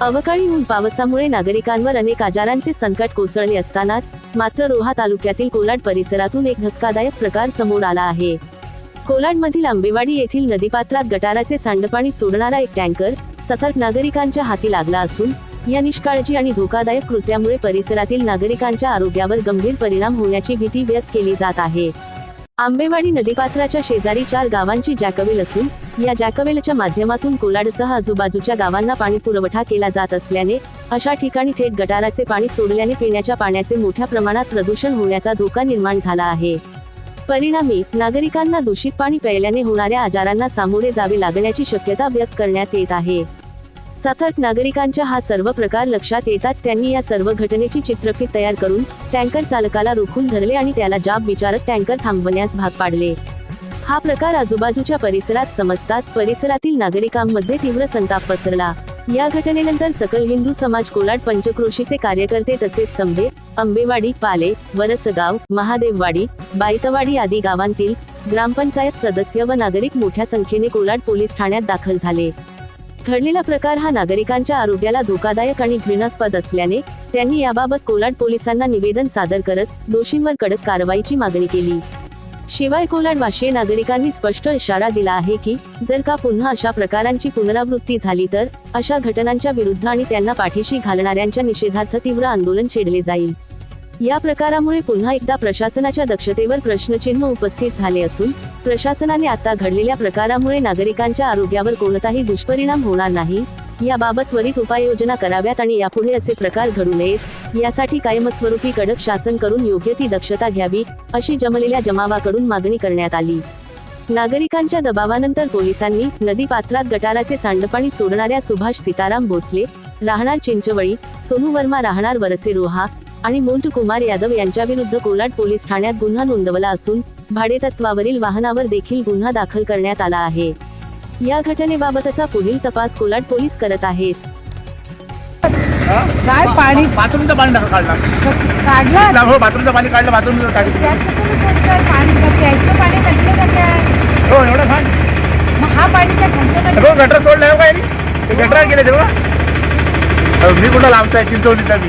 अवकाळी ऊन पावसामुळे नागरिकांवर अनेक आजारांचे संकट कोसळले असतानाच मात्र रोहा तालुक्यातील कोलाड परिसरातून एक धक्कादायक प्रकार समोर आला आहे. कोलाडमधील आंबेवाडी येथील नदीपात्रात गटाराचे सांडपाणी सोडणारा एक टँकर सतर्क नागरिकांच्या हाती लागला असून या निष्काळजी आणि धोकादायक कृत्यामुळे परिसरातील नागरिकांच्या आरोग्यावर गंभीर परिणाम होण्याची भीती व्यक्त केली जात आहे. आंबेवाडी नदीपात्राच्या शेजारी चार गावांची जॅकवेल असून या जॅकवेलच्या माध्यमातून कोलाडसह आजूबाजूच्या गावांना पाणी पुरवठा केला जात असल्याने अशा ठिकाणी थेट गटाराचे पाणी सोडल्याने पिण्याच्या पाण्याचे मोठ्या प्रमाणात प्रदूषण होण्याचा धोका निर्माण झाला आहे. परिणामी नागरिकांना दूषित पाणी प्यायल्याने होणाऱ्या आजारांना सामोरे जावे लागण्याची शक्यता व्यक्त करण्यात येत आहे. सतर्क नागरिकांच्या हा सर्व प्रकार लक्षात येताच त्यांनी या सर्व घटनेची चित्रफित तयार करून टँकर चालकाला रोखून धरले आणि त्याला जाब विचारत टँकर थांबवण्यास भाग पाडले. हा प्रकार आजूबाजूच्या परिसरात समजताच परिसरातील नागरिकांमध्ये तीव्र संताप पसरला. या घटनेनंतर सकल हिंदू समाज कोलाड पंचक्रोशीचे कार्यकर्ते तसेच संभे आंबेवाडी पाले वरसगाव महादेववाडी बायतवाडी आदी गावांतील ग्रामपंचायत सदस्य व नागरिक मोठ्या संख्येने कोलाड पोलीस ठाण्यात दाखल झाले. घडलेला प्रकार हा नागरिकांच्या आरोग्याला धोकादायक आणि घृणास्पद असल्याने त्यांनी याबाबत कोलाड पोलिसांना निवेदन सादर करत दोषींवर कडक कारवाईची मागणी केली. शिवाय कोलाड वाशीय नागरिकांनी स्पष्ट इशारा दिला आहे की जर का पुन्हा अशा प्रकारांची पुनरावृत्ती झाली तर अशा घटनांच्या विरुद्ध आणि त्यांना पाठीशी घालणाऱ्यांच्या निषेधार्थ तीव्र आंदोलन छेडले जाईल. या प्रकारामुळे पुन्हा एकदा प्रशासनाच्या दक्षतेवर प्रश्नचिन्ह उपस्थित झाले असून प्रशासनाने आता घडलेल्या प्रकारामुळे नागरिकांच्या आरोग्यावर कोणताही दुष्परिणाम होणार नाही याबाबत त्वरित उपाययोजना कराव्यात आणि यापुढे असे प्रकार घडू नयेत यासाठी कायमस्वरूपी कडक शासन करून योग्य ती दक्षता घ्यावी अशी जमलेल्या जमावाकडून मागणी करण्यात आली. नागरिकांच्या दबावानंतर पोलिसांनी नदी पात्रात गटाराचे सांडपाणी सोडणाऱ्या सुभाष सीताराम भोसले राहणार चिंचवळी सोनू वर्मा राहणार वरसे रोहा आणि मोंट कुमार यादव यांच्या विरुद्ध कोलाड पोलीस ठाण्यात गुन्हा नोंदवला असून भाडेतत्वावरील वाहनावर देखील गुन्हा दाखल करण्यात आला आहे. या घटनेबाबतचा पुढील तपास कोलाड पोलीस करत आहेत. काय पाणी? बाथरूमचं पाणी काढलं. काढलं? हो बाथरूमचं पाणी काढलं बाथरूम पाणी प्यायचं पाणी हो एवढं फान मग हा पाणी त्या खालच्या हो गटर सोडलं हो काय गेले तेव्हा. मी कुठं लावताय चिंचवलीचा मी.